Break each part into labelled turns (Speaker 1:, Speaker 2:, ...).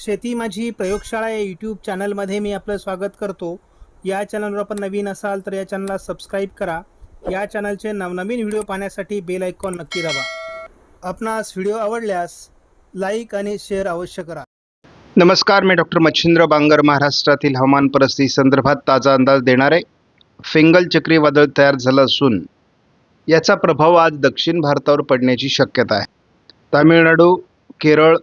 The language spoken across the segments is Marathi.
Speaker 1: शेती माझी प्रयोगशाळा या यूट्यूब चॅनलमध्ये मी आपलं स्वागत करतो. या चॅनलवर आपण नवीन असाल तर या चॅनलला सबस्क्राईब करा. या चॅनलचे नवनवीन व्हिडिओ पाहण्यासाठी बेल आयकॉन नक्की दाबा. आपणास व्हिडिओ आवडल्यास लाईक आणि शेअर अवश्य करा.
Speaker 2: नमस्कार मी डॉक्टर मच्छिंद्र बांगर महाराष्ट्रातील हवामान परिस्थिती संदर्भात ताजा अंदाज देणार आहे फिंगल चक्रीवादळ तयार झालं असून याचा प्रभाव आज दक्षिण भारतावर पडण्याची शक्यता आहे. तामिळनाडू केरळ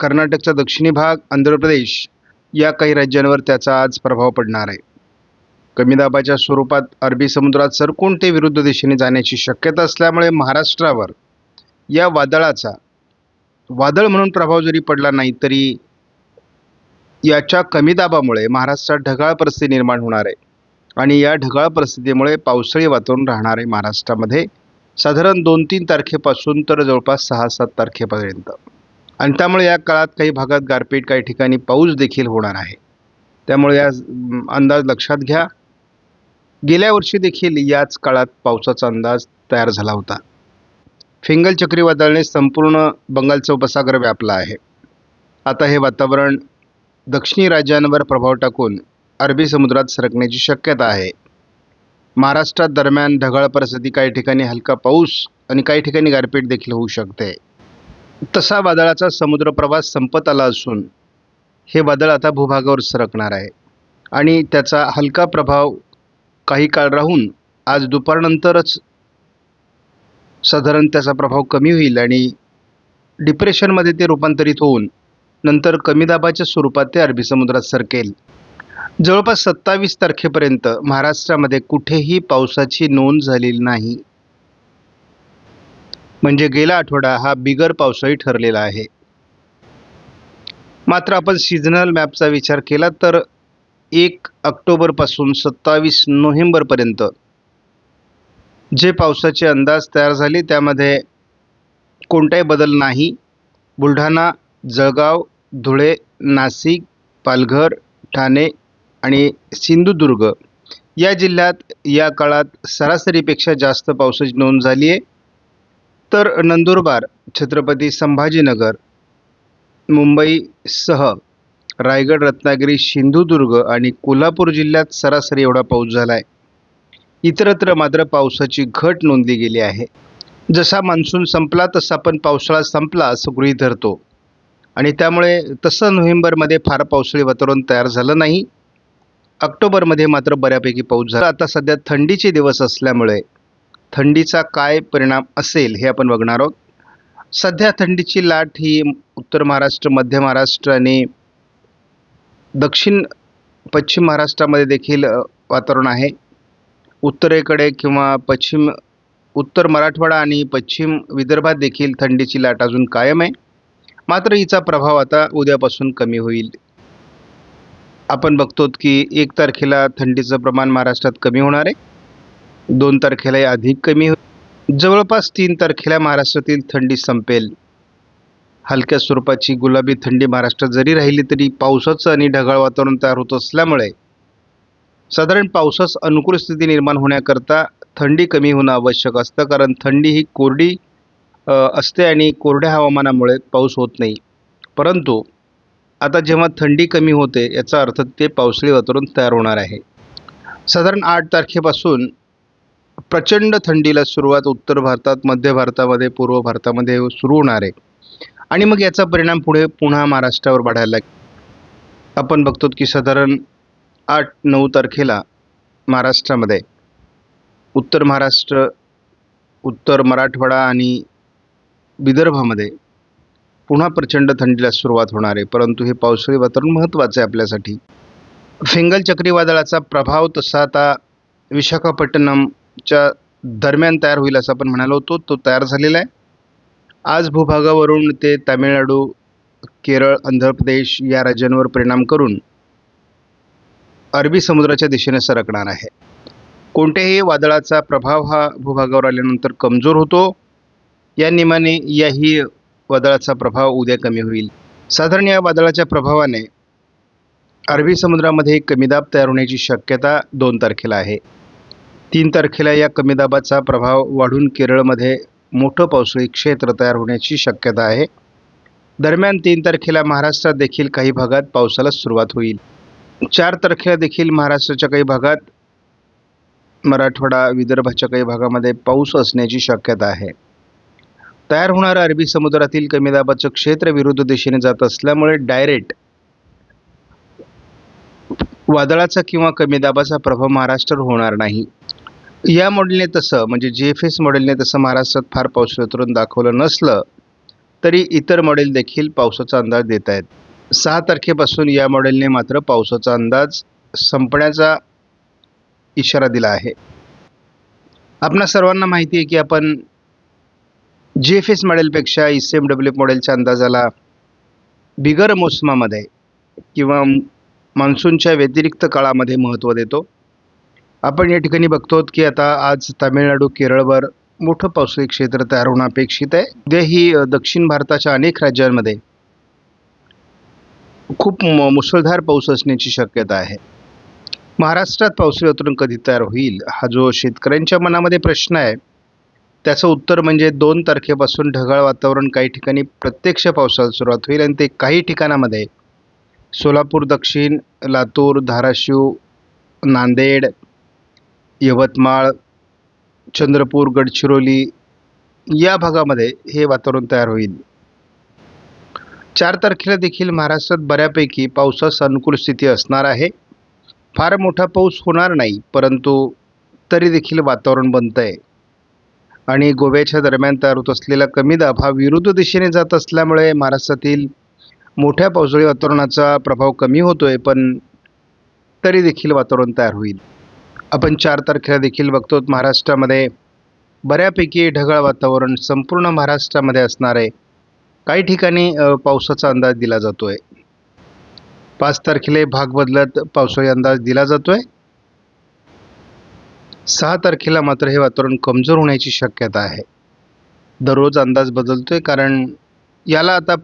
Speaker 2: कर्नाटकचा दक्षिणी भाग आंध्र प्रदेश या काही राज्यांवर त्याचा आज प्रभाव पडणार आहे. कमी दाबाच्या स्वरूपात अरबी समुद्रात सरकून ते विरुद्ध दिशेने जाण्याची शक्यता असल्यामुळे महाराष्ट्रावर या वादळाचा वादळ म्हणून प्रभाव जरी पडला नाही तरी याच्या कमी दाबामुळे महाराष्ट्रात ढगाळ परिस्थिती निर्माण होणार आहे. आणि या ढगाळ परिस्थितीमुळे पावसाळी वातावरण राहणार आहे महाराष्ट्रामध्ये. साधारण दोन तीन तारखेपासून तर जवळपास सहा सात तारखेपर्यंत. आणि त्यामुळे या काळात काही भागात गारपीट काही ठिकाणी पाऊस देखील होणार आहे. त्यामुळे या अंदाज लक्षात घ्या. गेल्या वर्षी देखील याच काळात पावसाचा अंदाज तयार झाला होता. फिंगल चक्रीवादळाने संपूर्ण बंगालचा उपसागर व्यापला आहे. आता हे वातावरण दक्षिणी राज्यांवर प्रभाव टाकून अरबी समुद्रात सरकण्याची शक्यता आहे. महाराष्ट्रात दरम्यान ढगाळ परिस्थिती काही ठिकाणी हलका पाऊस आणि काही ठिकाणी गारपीट देखील होऊ शकते. तसा वादळाचा समुद्र प्रवास संपत आला असून हे वादळ आता भूभागावर सरकणार आहे. आणि त्याचा हलका प्रभाव काही काळ राहून आज दुपारनंतरच साधारण त्याचा प्रभाव कमी होईल आणि डिप्रेशनमध्ये ते रूपांतरित होऊन नंतर कमी दाबाच्या स्वरूपात ते अरबी समुद्रात सरकेल. जवळपास सत्तावीस तारखेपर्यंत महाराष्ट्रामध्ये कुठेही पावसाची नोंद झालेली नाही. म्हणजे गेला आठवडा हा बिगर पावसाळी ठरलेला आहे. मात्र आपण सीझनल मॅपचा विचार केला तर एक ऑक्टोबरपासून सत्तावीस नोव्हेंबरपर्यंत जे पावसाचे अंदाज तयार झाले त्यामध्ये कोणताही बदल नाही. बुलढाणा जळगाव धुळे नाशिक पालघर ठाणे आणि सिंधुदुर्ग या जिल्ह्यात या काळात सरासरीपेक्षा जास्त पावसाची नोंद झाली आहे. तर नंदुरबार छत्रपती संभाजीनगर मुंबईसह रायगड रत्नागिरी सिंधुदुर्ग आणि कोल्हापूर जिल्ह्यात सरासरी एवढा पाऊस झाला आहे इतरत्र मात्र पावसाची घट नोंदली गेली आहे. जसा मान्सून संपला तसा पण पावसाळा संपला असं गृहीत धरतो. आणि त्यामुळे तसं नोव्हेंबरमध्ये फार पावसाळी वातावरण तयार झालं नाही. ऑक्टोबरमध्ये मात्र बऱ्यापैकी पाऊस झाला. आता सध्या थंडीचे दिवस असल्यामुळे थंडीचा काय परिणाम असेल हे आपण बघणार आहोत. सध्या थंडीची लाट ही उत्तर महाराष्ट्र मध्य महाराष्ट्र आणि दक्षिण पश्चिम महाराष्ट्रामध्ये देखील वातावरण आहे. उत्तरेकडे किंवा पश्चिम उत्तर मराठवाडा आणि पश्चिम विदर्भात देखील थंडीची लाट अजून कायम आहे. मात्र हिचा प्रभाव आता उद्यापासून कमी होईल. आपण बघतो की एक तारखेला थंडीचं प्रमाण महाराष्ट्रात कमी होणार आहे. दोन तारखेला अधिक कमी होईल. जवळपास तीन तारखेला महाराष्ट्रातील थंडी संपेल. हलक्या स्वरूपाची गुलाबी थंडी महाराष्ट्रात जरी राहिली तरी पावसाचं आणि ढगाळ वातावरण तयार होत असल्यामुळे साधारण पावसास अनुकूल स्थिती निर्माण होण्याकरता थंडी कमी होणं आवश्यक असतं. कारण थंडी ही कोरडी असते आणि कोरड्या हवामानामुळे पाऊस होत नाही. परंतु आता जेव्हा थंडी कमी होते याचा अर्थ ते पावसाळी वातावरण तयार होणार आहे. साधारण आठ तारखेपासून प्रचंड थंडीला सुरुवात उत्तर भारतात मध्य भारतामध्ये पूर्व भारतामध्ये सुरू होणार आहे. आणि मग याचा परिणाम पुढे पुन्हा महाराष्ट्रावर वाढायला लागेल. आपण बघतो की साधारण आठ नऊ तारखेला महाराष्ट्रामध्ये उत्तर महाराष्ट्र उत्तर मराठवाडा आणि विदर्भामध्ये पुन्हा प्रचंड थंडीला सुरुवात होणार आहे. परंतु हे पावसाळी वातावरण महत्त्वाचं आहे आपल्यासाठी. फिंगल चक्रीवादळाचा प्रभाव तसा आता च्या दरम्यान तयार होईल असं आपण म्हणालो होतो. तो तयार झालेला आहे. आज भूभागावरून ते तामिळनाडू केरळ आंध्र प्रदेश या राज्यांवर परिणाम करून अरबी समुद्राच्या दिशेने सरकणार आहे. कोणत्याही वादळाचा प्रभाव हा भूभागावर आल्यानंतर कमजोर होतो. या नियमाने याही वादळाचा प्रभाव उद्या कमी होईल. साधारण या वादळाच्या प्रभावाने अरबी समुद्रामध्ये कमी दाब तयार होण्याची शक्यता दोन तारखेला आहे. तीन तारखेला या कमी दाबाचा प्रभाव वाढून केरळमध्ये मोठं पावसाळी क्षेत्र तयार होण्याची शक्यता आहे. दरम्यान तीन तारखेला महाराष्ट्रात देखील काही भागात पावसाला सुरुवात होईल. चार तारखेला देखील महाराष्ट्राच्या काही भागात मराठवाडा विदर्भाच्या काही भागामध्ये पाऊस असण्याची शक्यता आहे. तयार होणारं अरबी समुद्रातील कमी दाबाचं क्षेत्र विरुद्ध दिशेने जात असल्यामुळे डायरेक्ट वादळाचा किंवा कमी दाबाचा प्रभाव महाराष्ट्रावर होणार नाही. या मॉडेलने तसं म्हणजे जी एफ एस मॉडेलने तसं महाराष्ट्रात फार पाऊस उतरून दाखवलं नसलं तरी इतर मॉडेल देखील पावसाचा अंदाज देत आहेत. सहा तारखेपासून या मॉडेलने मात्र पावसाचा अंदाज संपण्याचा इशारा दिला आहे. आपणा सर्वांना माहिती आहे की आपण जी एफ एस मॉडेलपेक्षा ई सी एम डब्ल्यू मॉडेलच्या अंदाजाला बिगर मोसमामध्ये किंवा मान्सूनच्या व्यतिरिक्त काळामध्ये महत्त्व देतो. आपण या ठिकाणी बघतो की आता आज तामिळनाडू केरळवर मोठं पावसाळी क्षेत्र तयार होणं अपेक्षित आहे. उद्याही दक्षिण भारताच्या अनेक राज्यांमध्ये खूप म- मुसळधार पाऊस असण्याची शक्यता आहे. महाराष्ट्रात पावसाळी वातावरण कधी तयार होईल हा जो शेतकऱ्यांच्या मनामध्ये प्रश्न आहे त्याचं उत्तर म्हणजे दोन तारखेपासून ढगाळ वातावरण काही ठिकाणी प्रत्यक्ष पावसाला सुरुवात होईल आणि ते काही ठिकाणामध्ये सोलापूर दक्षिण लातूर धाराशिव नांदेड यवतमाळ चंद्रपूर गडचिरोली या भागामध्ये हे वातावरण तयार होईल. चार तारखेला देखील महाराष्ट्रात बऱ्यापैकी पावसास अनुकूल स्थिती असणार आहे. फार मोठा पाऊस होणार नाही परंतु तरी देखील वातावरण बनतं आहे आणि गोव्याच्या दरम्यान तयार होत असलेला कमी दाब हा विरुद्ध दिशेने जात असल्यामुळे महाराष्ट्रातील मोठ्या पावसाळी वातावरणाचा प्रभाव कमी होतोय पण तरी देखील वातावरण तयार होईल. आपण चार तारखेला देखील बघतो महाराष्ट्रामध्ये बऱ्यापैकी ढगाळ वातावरण संपूर्ण महाराष्ट्रामध्ये असणार आहे. काही ठिकाणी पावसाचा अंदाज दिला जातो आहे पाच तारखेला भाग बदलत पावसाळी अंदाज दिला जातो आहे सहा तारखेला मात्र हे वातावरण कमजोर होण्याची शक्यता आहे. दररोज अंदाज बदलतोय कारण याला आता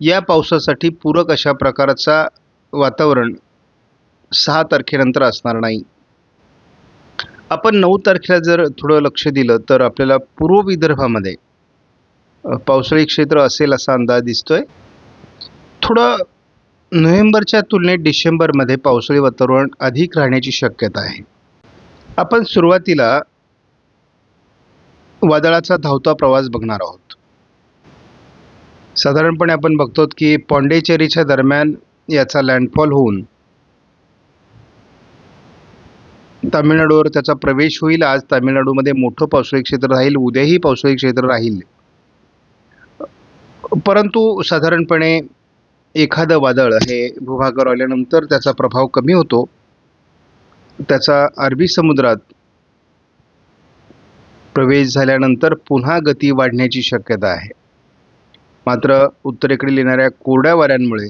Speaker 2: या पावसासाठी पूरक अशा प्रकारचा वातावरण सहा तारखेनंतर असणार नाही. आपण नऊ तारखेला जर थोडं लक्ष दिलं तर आपल्याला पूर्व विदर्भामध्ये पावसाळी क्षेत्र असेल असा अंदाज दिसतोय. थोडं नोव्हेंबरच्या तुलनेत डिसेंबरमध्ये पावसाळी वातावरण अधिक राहण्याची शक्यता आहे. आपण सुरुवातीला वादळाचा धावता प्रवास बघणार आहोत. साधारणपणे आपण बघतो की पॉंडेचेरीच्या दरम्यान याचा लँडफॉल होऊन तामिळनाडूवर त्याचा प्रवेश होईल. आज तामिळनाडूमध्ये मोठं पावसाळी क्षेत्र राहील उद्याही पावसाळी क्षेत्र राहील. परंतु साधारणपणे एखादं वादळ हे भूभागावर आल्यानंतर त्याचा प्रभाव कमी होतो. त्याचा अरबी समुद्रात प्रवेश झाल्यानंतर पुन्हा गती वाढण्याची शक्यता आहे. मात्र उत्तरेकडील येणाऱ्या कोरड्या वाऱ्यांमुळे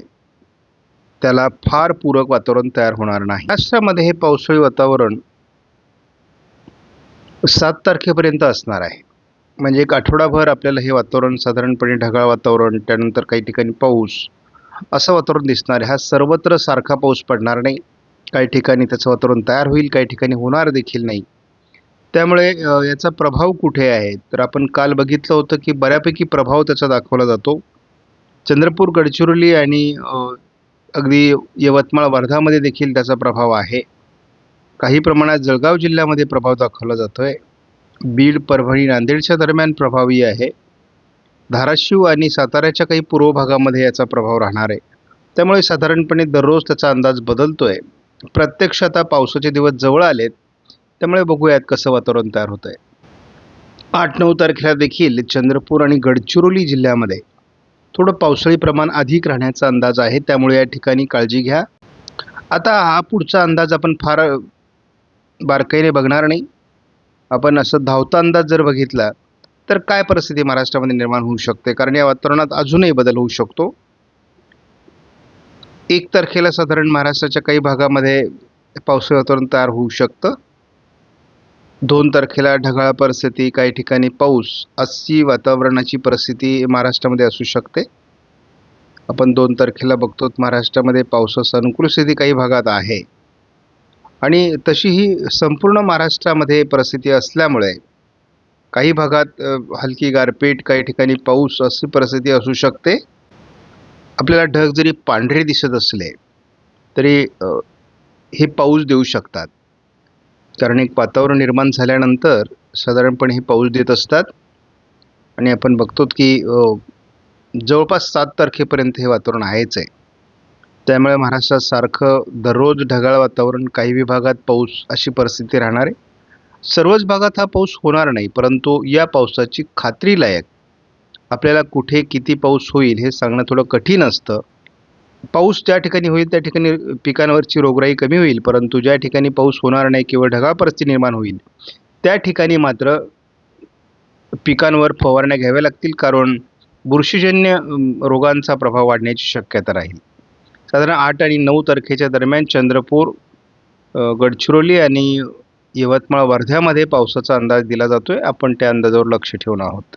Speaker 2: त्याला फार पूरक वातावरण तयार होणार नाही. महाराष्ट्रामध्ये हे पावसाळी वातावरण सात तारखेपर्यंत असणार आहे. म्हणजे एक आठवडाभर आपल्याला हे वातावरण साधारणपणे ढगाळ वातावरण त्यानंतर काही ठिकाणी पाऊस असं वातावरण दिसणार आहे. हा सर्वत्र सारखा पाऊस पडणार नाही. काही ठिकाणी त्याचं वातावरण तयार होईल काही ठिकाणी होणार देखील नाही. त्यामुळे याचा प्रभाव कुठे आहे? तर आपण काल बघितलं होतं की बऱ्यापैकी प्रभाव त्याचा दाखवला जातो. चंद्रपूर गडचिरोली आणि अगदी यवतमाळ वर्धामध्ये देखील त्याचा प्रभाव आहे. काही प्रमाणात जळगाव जिल्ह्यामध्ये प्रभाव दाखवला जातो आहे बीड परभणी नांदेडच्या दरम्यान प्रभावी आहे. धाराशिव आणि साताऱ्याच्या काही पूर्व भागामध्ये याचा प्रभाव राहणार आहे. त्यामुळे साधारणपणे दररोज त्याचा अंदाज बदलतो आहे प्रत्यक्ष आता पावसाचे दिवस जवळ आलेत. त्यामुळे बघूयात कसं वातावरण तयार होतं आहे आठ नऊ तारखेला देखील चंद्रपूर आणि गडचिरोली जिल्ह्यामध्ये थोडं पावसाळी प्रमाण अधिक राहण्याचा अंदाज आहे त्यामुळे या ठिकाणी काळजी घ्या. आता हा पुढचा अंदाज आपण फार बारकाईने बघणार नाही. आपण असं धावता अंदाज जर बघितला तर काय परिस्थिती महाराष्ट्रामध्ये निर्माण होऊ शकते? कारण या वातावरणात अजूनही बदल होऊ शकतो. एक तारखेला साधारण महाराष्ट्राच्या काही भागामध्ये पावसाळी वातावरण तयार होऊ शकतं. दोन तारखेला ढगाळ परिस्थिती काही ठिकाणी पाऊस अशी वातावरणाची परिस्थिती महाराष्ट्रामध्ये असू शकते. आपण दोन तारखेला बघतो महाराष्ट्रामध्ये पावसास अनुकूल स्थिती काही भागात आहे. आणि तशी ही संपूर्ण महाराष्ट्रामध्ये परिस्थिती असल्यामुळे काही भागात हलकी गारपीट काही ठिकाणी पाऊस अशी परिस्थिती असू शकते. आपल्याला ढग जरी पांढरे दिसत असले तरी हे पाऊस देऊ शकतात. कारण एक वातावरण निर्माण झाल्यानंतर साधारणपणे हे पाऊस देत असतात. आणि आपण बघतो की जवळपास सात तारखेपर्यंत हे वातावरण आहेच आहे. त्यामुळे महाराष्ट्रात सारखं दररोज ढगाळ वातावरण काही विभागात पाऊस अशी परिस्थिती राहणार आहे. सर्वच भागात हा पाऊस होणार नाही परंतु या पावसाची खात्रीलायक आपल्याला कुठे किती पाऊस होईल हे सांगणं थोडं कठीण असतं. पाऊस ज्या ठिकाणी होईल त्या ठिकाणी पिकांवरची रोगराई कमी होईल परंतु ज्या ठिकाणी पाऊस होणार नाही किंवा ढगाळ परिस्थिती निर्माण होईल त्या ठिकाणी मात्र पिकांवर फवारण्या घ्याव्या लागतील कारण बुरशीजन्य रोगांचा प्रभाव वाढण्याची शक्यता राहील. साधारण आठ आणि नऊ तारखेच्या दरम्यान चंद्रपूर गडचिरोली आणि यवतमाळ वर्ध्यामध्ये पावसाचा अंदाज दिला जातोय. आपण त्या अंदाजावर लक्ष ठेवून आहोत.